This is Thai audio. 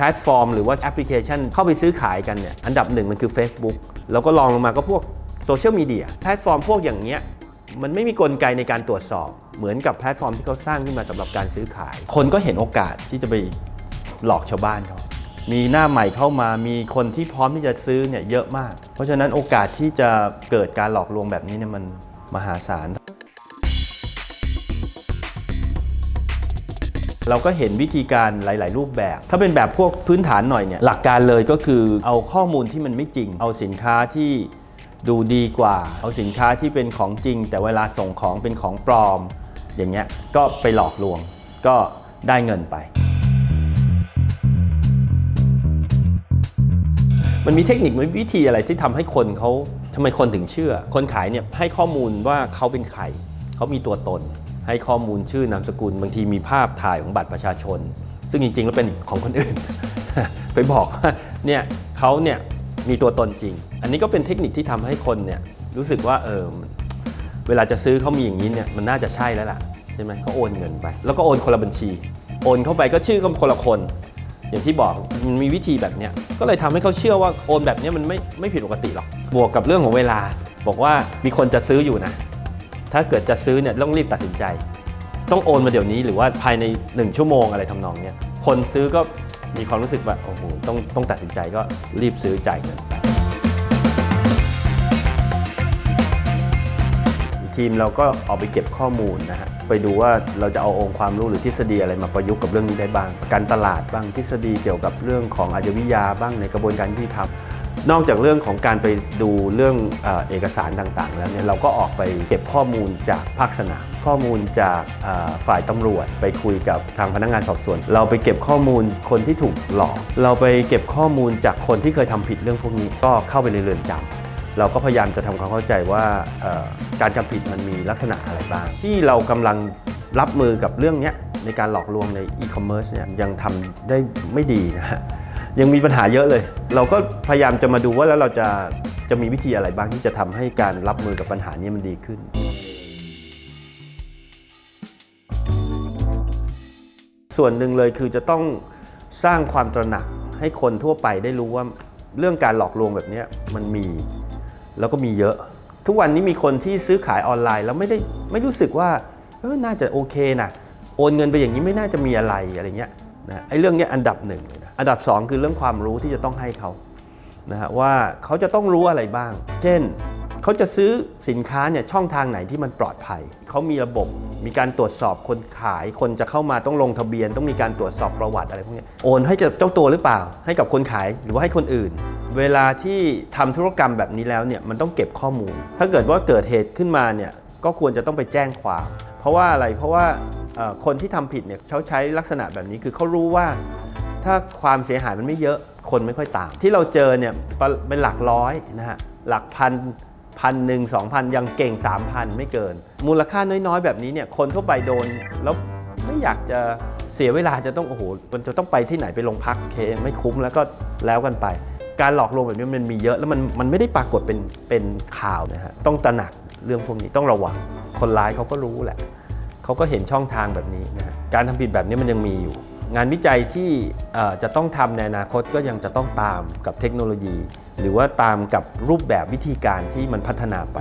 แพลตฟอร์มหรือว่าแอปพลิเคชันเข้าไปซื้อขายกันเนี่ย อันดับหนึ่งมันคือ Facebook แล้วก็ลองลงมาก็พวกโซเชียลมีเดียแพลตฟอร์มพวกอย่างเงี้ยมันไม่มีกลไกในการตรวจสอบ เหมือนกับแพลตฟอร์มที่เขาสร้างขึ้นมาสำหรับการซื้อขาย คนก็เห็นโอกาสที่จะไปหลอกชาวบ้านเขามีหน้าใหม่เข้ามามีคนที่พร้อมที่จะซื้อเนี่ยเยอะมาก เพราะฉะนั้นโอกาสที่จะเกิดการหลอกลวงแบบนี้เนี่ยมันมหาศาล เราก็เห็นวิธีการหลาย ๆ รูปแบบ ถ้าเป็นแบบพวกพื้นฐานหน่อยเนี่ยหลักการเลยก็คือเอาข้อมูลที่มันไม่จริง เอาสินค้าที่ดูดีกว่า เอาสินค้าที่เป็นของจริง แต่เวลาส่งของเป็นของปลอม อย่างเงี้ยก็ไปหลอกลวง ก็ได้เงินไป มันมีเทคนิคมีวิธีอะไรที่ทำให้คนเขาทำไมคนถึงเชื่อ คนขายเนี่ยให้ข้อมูลว่าเขาเป็นใครเขามีตัวตน ให้ข้อมูลชื่อนามสกุล บางทีมีภาพถ่ายของบัตรประชาชน ซึ่งจริง ๆ แล้วเป็นของคนอื่น ไปบอกว่าเนี่ยเขาเนี่ยมีตัวตนจริง อันนี้ก็เป็นเทคนิคที่ทำให้คนเนี่ยรู้สึกว่าเออเวลาจะซื้อเขามีอย่างนี้เนี่ยมันน่าจะใช่แล้วล่ะใช่ไหมก็โอนเงินไป แล้วก็โอนคนละบัญชี โอนเข้าไปก็ชื่อก็คนละคน อย่างที่บอกมันมีวิธีแบบเนี้ยก็เลยทำให้เขาเชื่อว่าโอนแบบเนี้ยมันไม่ไม่ผิดปกติหรอกบวกกับเรื่องของเวลา บอกว่ามีคนจะซื้ออยู่นะ ถ้าเกิดจะซื้อเนี่ยต้องรีบตัดสินใจ ต้องโอนมาเดี๋ยวนี้หรือว่าภายใน 1 ชั่วโมงอะไรทำนองเนี้ยคนซื้อก็มีความรู้สึกว่าโอ้โหต้องต้องตัดสินใจก็รีบซื้อจ่ายเงินไปทีมเราก็ออกไปเก็บข้อมูลนะฮะไปดูว่าเราจะเอาองค์ความรู้หรือทฤษฎีอะไรมาประยุกต์กับเรื่องนี้ได้บ้าง การตลาดบ้างทฤษฎีเกี่ยวกับเรื่องของอาชญาวิทยาบ้างในกระบวนการยุติธรรม นอกจากเรื่องของการไปดูเรื่องเอกสารต่างๆ แล้วเนี่ยเราก็ออกไปเก็บข้อมูลจากภาคสนาม ข้อมูลจากฝ่ายตำรวจ ไปคุยกับทางพนักงานสอบสวน เราไปเก็บข้อมูลคนที่ถูกหลอก เราไปเก็บข้อมูลจากคนที่เคยทำผิดเรื่องพวกนี้ก็เข้าไปในเรือนจำเราก็พยายามจะทำความเข้าใจว่าการทำผิดมันมีลักษณะอะไรบ้าง ที่เรากำลังรับมือกับเรื่องนี้ในการหลอกลวงในอีคอมเมิร์ซเนี่ยยังทำได้ไม่ดีนะฮะ ยังมีปัญหาเยอะเลย เราก็พยายามจะมาดูว่าแล้วเราจะจะมีวิธีอะไรบ้างที่จะทำให้การรับมือกับปัญหานี้มันดีขึ้น ส่วนหนึ่งเลยคือจะต้องสร้างความตระหนักให้คนทั่วไปได้รู้ว่าเรื่องการหลอกลวงแบบนี้มันมีแล้วก็มีเยอะ ทุกวันนี้มีคนที่ซื้อขายออนไลน์แล้วไม่ได้ไม่รู้สึกว่าเออน่าจะโอเคนะโอนเงินไปอย่างนี้ไม่น่าจะมีอะไรอะไรเงี้ยนะไอ้เรื่องเนี้ยอันดับหนึ่งเลยนะ อันดับสองคือเรื่องความรู้ที่จะต้องให้เขานะฮะว่าเขาจะต้องรู้อะไรบ้าง เช่นเขาจะซื้อสินค้าเนี่ยช่องทางไหนที่มันปลอดภัย เขามีระบบ มีการตรวจสอบคนขาย คนจะเข้ามาต้องลงทะเบียน ต้องมีการตรวจสอบประวัติอะไรพวกนี้โอนให้กับเจ้าตัวหรือเปล่า ให้กับคนขายหรือว่าให้คนอื่น เวลาที่ทำธุรกรรมแบบนี้แล้วเนี่ยมันต้องเก็บข้อมูล ถ้าเกิดว่าเกิดเหตุขึ้นมาเนี่ยก็ควรจะต้องไปแจ้งความ เพราะว่าอะไรเพราะว่าคนที่ทำผิดเนี่ยเขาใช้ลักษณะแบบนี้คือเขารู้ว่า ถ้าความเสียหายมันไม่เยอะคนไม่ค่อยตาม ที่เราเจอเนี่ยเป็นหลักร้อยนะฮะหลักพันพันหนึ่งสองพันยังเก่ง 3,000 ไม่เกิน มูลค่าน้อยๆ แบบนี้เนี่ยคนทั่วไปโดนแล้วไม่อยากจะเสียเวลาจะต้องโอ้โหมันจะต้องไปที่ไหนไปโรงพักเคไม่คุ้มแล้วก็แล้วกันไป การหลอกลวงแบบนี้มันมีเยอะแล้วมันมันไม่ได้ปรากฏเป็นเป็นข่าวนะฮะต้องตระหนักเรื่องพวกนี้ต้องระวังคนร้ายเขาก็รู้แหละเขาก็เห็นช่องทางแบบนี้นะฮะการทำผิดแบบนี้มันยังมีอยู่ งานวิจัยที่จะต้องทำในอนาคตก็ยังจะต้องตามกับเทคโนโลยี หรือว่าตามกับรูปแบบวิธีการที่มันพัฒนาไป